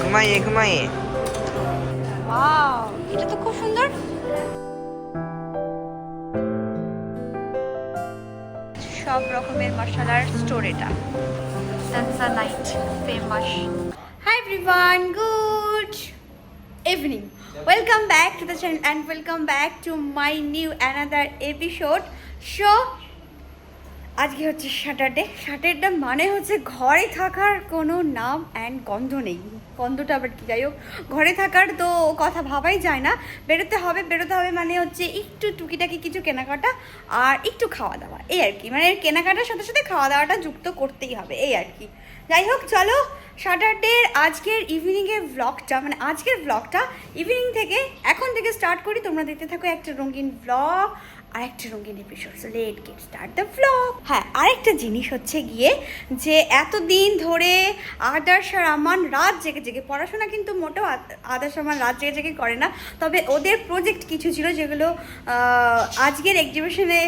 ঘুমাইয়ে ঘুমাইয়ে। Wow এটা তো খুব সুন্দর। সব রকমের মশলার স্টোর এটা সানসা night famous hi everyone good evening welcome back to the channel and welcome back to my new another episode show আজকে হচ্ছে স্যাটারডে স্যাটারডে মানে হচ্ছে ঘরে থাকার কোনো নাম অ্যান্ড গন্ধ নেই। গন্ধটা আবার কি? যাই হোক, ঘরে থাকার তো কথা ভাবাই যায় না। বেরোতে হবে বেরোতে হবে মানে হচ্ছে একটু টুকিটাকি কিছু কেনাকাটা আর একটু খাওয়া দাওয়া, এই আর কি। মানে কেনাকাটার সাথে সাথে খাওয়া দাওয়াটা যুক্ত করতেই হবে, এই আর কি। যাই হোক, চলো স্যাটারডের আজকের ইভিনিংয়ের ব্লগটা মানে আজকের ব্লগটা ইভিনিং থেকে এখন থেকে স্টার্ট করি। তোমরা দেখতে থাকো একটা রঙিন ব্লগ আর একটা রঙিন episode so let get start the blog হ্যাঁ আরেকটা জিনিস হচ্ছে গিয়ে যে এতদিন ধরে আদার্স আর আমান রাত জেগে জেগে, পড়াশোনা কিন্তু মোটেও আদ- আদার্স আমান রাত জেগে জেগে করে না, তবে ওদের প্রজেক্ট কিছু ছিল যেগুলো আজকের এক্সিবিশনে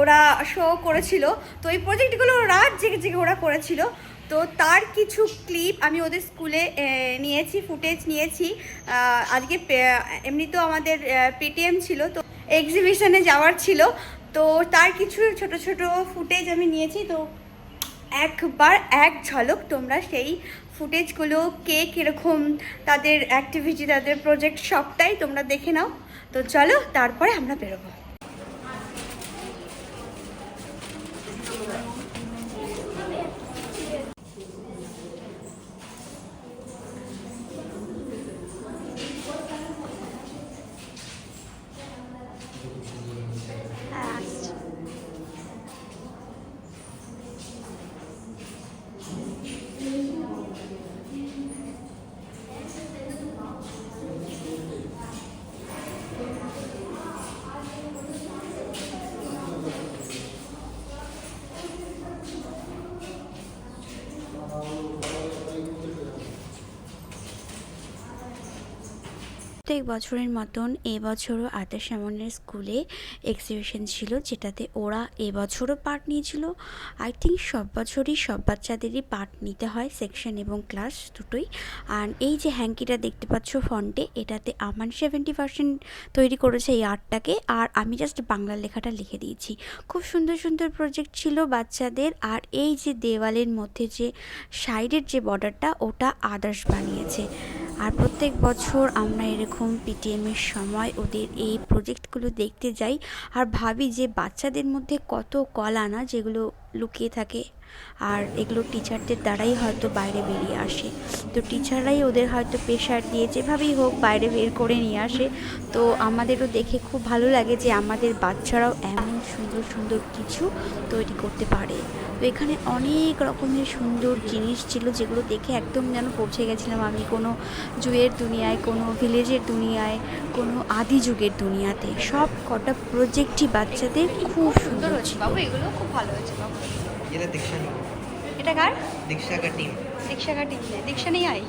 ওরা শো করেছিল, তো এই প্রজেক্টগুলো রাত জেগে জেগে ওরা করেছিল, তো তার কিছু ক্লিপ আমি ওদের স্কুলে নিয়েছি ফুটেজ নিয়েছি আজকে এমনি তো আমাদের পেটিএম ছিল, তো এক্সিবিশনে যাওয়ার ছিল। তো তার কিছু ছোট ছোট ফুটেজ আমি নিয়েছি। তো একবার এক ঝলক তোমরা সেই ফুটেজগুলো কে কীরকম তাদের অ্যাক্টিভিটি তাদের প্রজেক্ট সবটাই তোমরা দেখে নাও। তো চলো, তারপরে আমরা বেরোবো। প্রত্যেক বছরের মতন এবছরও আতাস সামনের স্কুলে এক্সিবিশন ছিল, যেটাতে ওরা এবছরও পার্ট নিয়েছিল। আই থিঙ্ক সব বছরই সব বাচ্চাদেরই পার্ট নিতে হয় সেকশন এবং ক্লাস দুটোই। আর এই যে হ্যাঙ্কিটা দেখতে পাচ্ছ ফন্টে এটাতে আমান সেভেন্টি পার্সেন্ট তৈরি করেছে এই আর্টটাকে। আর আমি জাস্ট বাংলা লেখাটা লিখে দিয়েছি। খুব সুন্দর সুন্দর প্রজেক্ট ছিল বাচ্চাদের। আর এই যে দেওয়ালের মধ্যে যে সাইডের যে বর্ডারটা ওটা আদার্স বানিয়েছে। আর প্রত্যেক বছর আমরা এরকম পিটিএমের সময় ওদের এই প্রজেক্টগুলো দেখতে যাই আর ভাবি যে বাচ্চাদের মধ্যে কত কলা না যেগুলো লুকিয়ে থাকে। আর এগুলো টিচারদের দ্বারাই হয়তো বাইরে বেরিয়ে আসে। তো টিচাররাই ওদের হয়তো প্রেশার দিয়ে যেভাবেই হোক বাইরে বের করে নিয়ে আসে। তো আমাদেরও দেখে খুব ভালো লাগে যে আমাদের বাচ্চারাও এমন সুন্দর সুন্দর কিছু তৈরি করতে পারে। তো এখানে অনেক রকমের সুন্দর জিনিস ছিল যেগুলো দেখে একদম যেন পৌঁছে গেছিলাম আমি কোনো জুয়ের দুনিয়ায়, কোনো ভিলেজের দুনিয়ায়, কোনো আদি যুগের দুনিয়াতে। সব কটা প্রজেক্টই বাচ্চাদের খুব সুন্দর হয়েছে বাবু, এগুলো খুব ভালো হয়েছে, বাবু। ये दीक्षा नहीं এটা কার दीक्षा का टीम দীক্ষা का टीम है दीक्षा नहीं आई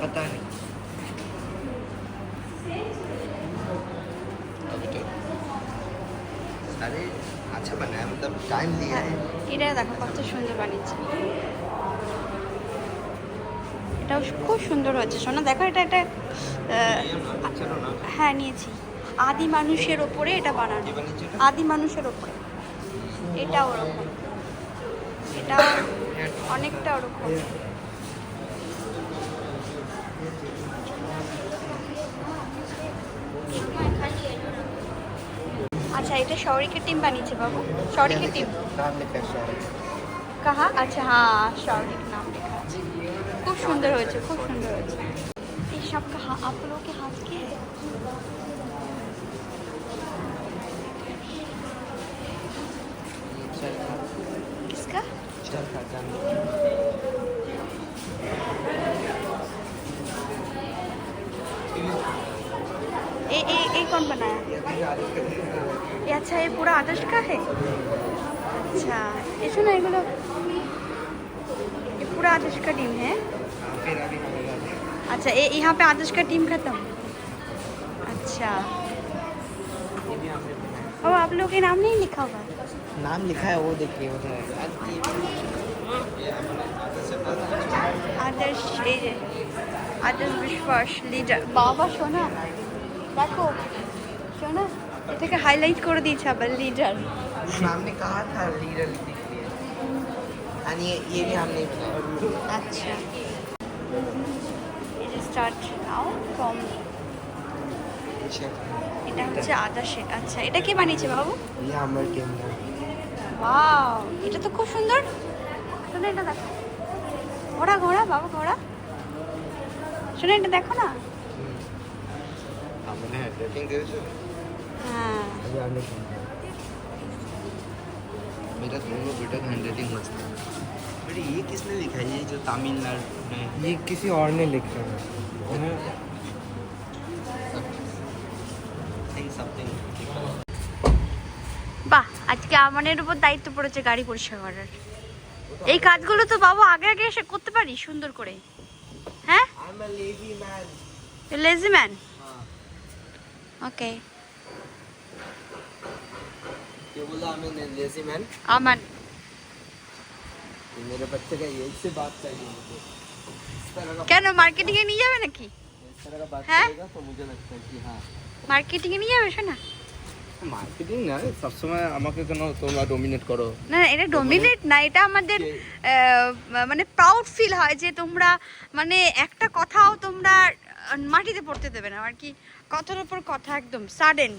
पता नहीं अरे अच्छा बना है मतलब टाइम लिया হ্যাঁ है এটা দেখো কত সুন্দর বানিয়েছে এটাও খুব সুন্দর হয়েছে শোনা দেখো এটা একটা আহ, चलो ना হ্যাঁ নিয়েছি আদি মানুষের ওপরে এটা বানানো ये बनी चलो আদি মানুষের ওপরে এটা ওরকম এটা অনেকটা ওরকম। আচ্ছা এটা শৌরিকের টিম বানিয়েছে বাবু? শৌরিকের টিম কাহা? আচ্ছা হ্যাঁ শৌরিক নাম লেখা খুব সুন্দর হয়েছে, খুব সুন্দর হয়েছে। এই সব কাহা আপলোকে হাত কে चरखा जान ये ये ये कौन बनाया ये अच्छा ये पूरा आदर्श का है अच्छा ये सुनो एगुलो ये पूरा आदर्श का टीम है फिर अभी होगा अच्छा ये यहाँ पे आदर्श का टीम खत्म अच्छा ये भी हमने बनाया और आप लोगों के नाम नहीं लिखा हुआ है नाम लिखा है वो देखिए उधर आदर्श ये আদেশ বিশ্বাস লিডার বাবা শোনা দেখো শোনা এটাকে হাইলাইট করে দিয়েছে আবার লিডার हमने कहा था लीडर लिख लिया and ये ये भी हमने बनाया আচ্ছা এটা স্টার্ট নাও ফ্রম check এটা হচ্ছে আদা শেক আচ্ছা এটা কে বানিয়েছে বাবু ये हमारे टीम का ওয়াও এটা তো খুব সুন্দর শোনো এটা দেখো ঘোড়া ঘোড়া বাবা ঘোড়া শোনো এটা দেখো না हमने हैंडराइटिंग दे दो হ্যাঁ अभी हमने मेरा दोनों बेटा का हैंडराइटिंग मस्त है बेटे ये किसने लिखा है ये जो तमिलनाडु में ये किसी और ने लिखा है उन्हें समथिंग समथिंग বাহ আজকে আমানের উপর দায়িত্ব পড়েছে গাড়ি পরিষ্কার করার এই কাজগুলো তো বাবু আগে আগে এসে করতে পারি সুন্দর করে হ্যাঁ I am a lazy man lazy man हाँ ওকে ये बोला हमें लेजी मैन আমান तो मेरे बच्चे का यही से बात चाहिए मुझे इस तरह का কেন মার্কেটিং এ নিয়ে যাবে নাকি इस तरह का बात हैं? करेगा तो मुझे लगता है कि हाँ মার্কেটিং এ নিয়ে যাবে শোনা মার্কেটিং না সবসময় আমাকে কেন তোমরা ডোমিনেট করো? না না, এটা ডোমিনেট না এটা আমাদের মানে প্রাউড ফিল হয় যে তোমরা মানে একটা কথাও তোমরা মাটিতে পড়তে দেবে না। আর কি কথার উপর কথা একদম সাডেন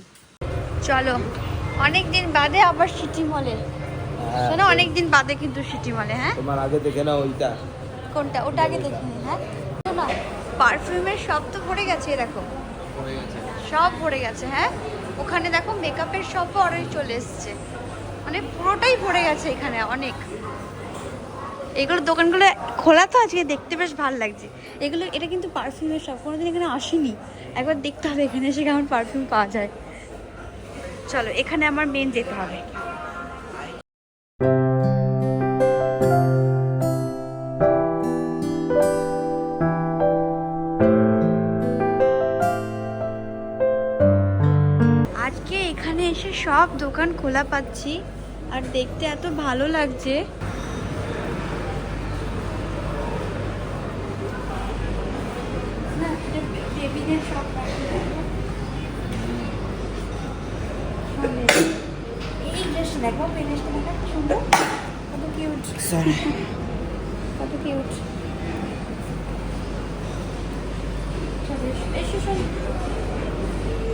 চলো অনেক দিন বাদে আবার সিটি মলে। শোনো অনেক দিন বাদে কিন্তু সিটি মলে হ্যাঁ? তোমার আগে দেখে না ওইটা। কোনটা? ওটা আগে দেখিনি হ্যাঁ? শোনো পারফিউমের সব তো ভরে গেছে এরকম হয়ে গেছে। সব ভরে গেছে হ্যাঁ? ওখানে দেখো মেকআপের সবও অর্ডার চলে এসছে। মানে পুরোটাই ভরে গেছে এখানে অনেক। এগুলো দোকানগুলো খোলা তো আজকে, দেখতে বেশ ভালো লাগছে। এগুলো, এটা কিন্তু পারফিউমের সব কোনোদিন এখানে আসেনি। একবার দেখতে হবে এখানে এসে কেমন পারফিউম পাওয়া যায়। চলো, এখানে আমার মেন যেতে হবে। সব দোকান খোলা পাচ্ছি। আর দেখতে এত ভালো লাগছে। দেখো। সুন্দর কত কিউট কত কিউট এসো শোন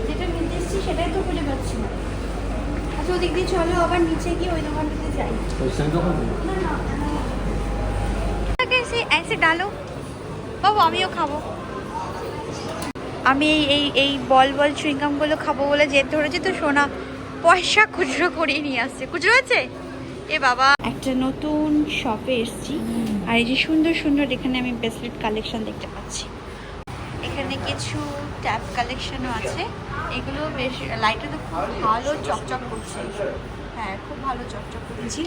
যেটা নিতে এসেছি সেটাই তো খুঁজে পাচ্ছি না আরেকটু ওদিক দিয়ে চলো আবার নিচে গিয়ে ওই দোকানটাতে যাই। সে এসে ডালো। বাবু আমিও খাব। আমি এই এই বল বল চুইংগামগুলো খাব বলে যে ধরেছি তো সোনা পয়সা খুচরো করিয়ে নিয়ে আসছে। খুচরো আছে? এ বাবা। একটা নতুন শপে এসছি। আর এই যে সুন্দর সুন্দর এখানে আমি ব্রেসলেট কালেকশন দেখতে পাচ্ছি। এখানে কিছু ট্যাপ কালেকশনও আছে। এগুলো বেশ লাইটে তো খুব ভালো চকচক করছে। হ্যাঁ খুব ভালো চকচক করছি।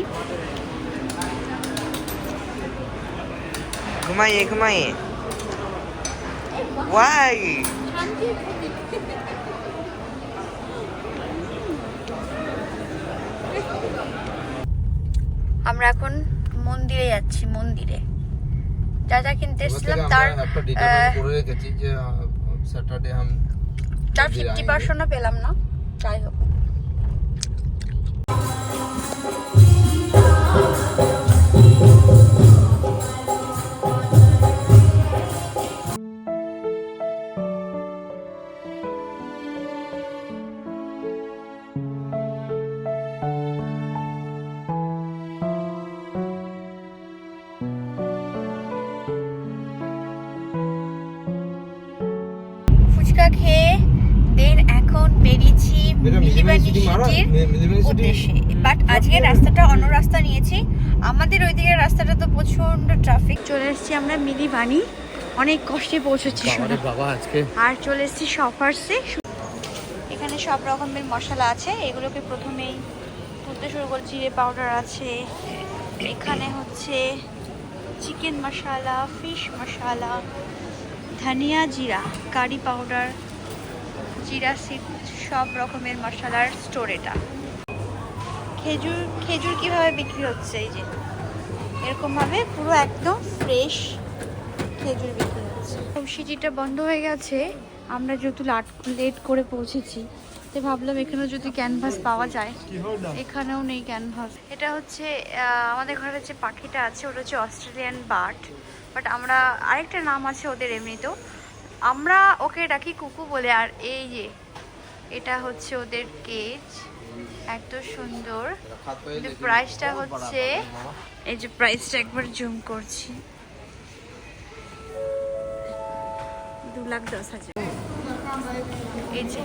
ঘুমাইয়ে ঘুমাইয়ে ওয়াই আমরা এখন মন্দিরে যাচ্ছি মন্দিরে। যা যা কিনতে এসেছিলাম তার স্যাটারডে হাম তার ফিফটি পার্সেন্টও পেলাম না যাই হোক খেয়ে দেন এখন বেরিয়েছি মিলিবানি? উদ্দেশ্যে। বাট আজকে রাস্তাটা অন্য রাস্তা নিয়েছি। আমাদের ওইদিকের রাস্তাটা তো প্রচণ্ড ট্রাফিক চলে এসেছি আমরা মিলিবানি। অনেক কষ্টে পৌঁছেছি বাবা আজকে। আর চলে এসেছি শপার্সে এখানে সব রকমের মশলা আছে। এগুলোকে প্রথমেই তুলতে শুরু করে জিরে পাউডার আছে। এখানে হচ্ছে চিকেন মশলা ফিশ মশলা ধনিয়া জিরা কারি পাউডার জিরা সিড সব রকমের মশলার স্টোর এটা। খেজুর খেজুর কীভাবে বিক্রি হচ্ছে এই যে? এরকমভাবে পুরো একদম ফ্রেশ খেজুর বিক্রি হচ্ছে। সিটিটা বন্ধ হয়ে গেছে আমরা যেহেতু লাট লেট করে পৌঁছেছি তো ভাবলাম এখানেও যদি ক্যানভাস পাওয়া যায় এখানেও নেই ক্যানভাস। এটা হচ্ছে আমাদের ঘরে যে পাখিটা আছে ওটা হচ্ছে অস্ট্রেলিয়ান বার্ড। বাট আমরা আরেকটা নাম আছে ওদের এমনিতেও। আমরা ওকে ডাকি কুকু বলে আর এই যে এটা হচ্ছে ওদের কেজ এত সুন্দর। প্রাইসটা হচ্ছে এই যে প্রাইসটা একবার জুম করছি। দু লাখ দশ হাজার। এই যে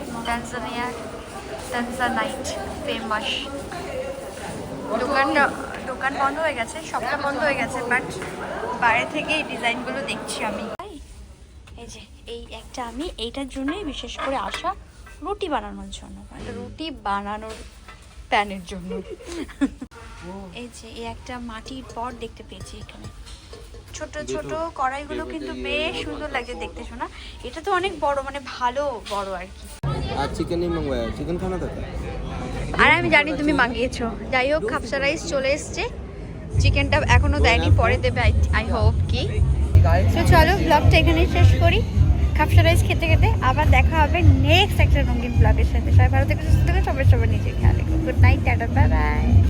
ফেমাস দোকানটা দোকান বন্ধ হয়ে গেছে সবটা বন্ধ হয়ে গেছে বাট বাইরে থেকে এই ডিজাইনগুলো দেখছি আমি। এই যে এই একটা আমি এইটার জন্যই বিশেষ করে আসা রুটি বানানোর জন্য মানে রুটি বানানোর প্যানের জন্য। এই যে এই একটা মাটির পট দেখতে পেয়েছি এখানে। ছোট ছোট কড়াইগুলো কিন্তু বেশ সুন্দর লাগছে দেখতে শোনা। এটা তো অনেক বড় মানে ভালো বড় আর কি। আর চিকেনই মাংগায়া চিকেন খানা দেখা আর আমি জানি তুমি মাগিয়েছো। যাই হোক, খাপসা রাইস চলে এসছে। চিকেনটা এখনও দেয়নি, পরে দেবে আই হোপ কি। তো চলো ব্লগটা এখানে শেষ করি। খাপসা রাইস খেতে খেতে আবার দেখা হবে নেক্সট একটা রঙিন ব্লগের সাথে। সবাই ভালো থেকে, সুস্থ থেকে, সবাই সবার নিজের খেয়াল good night tata bye bye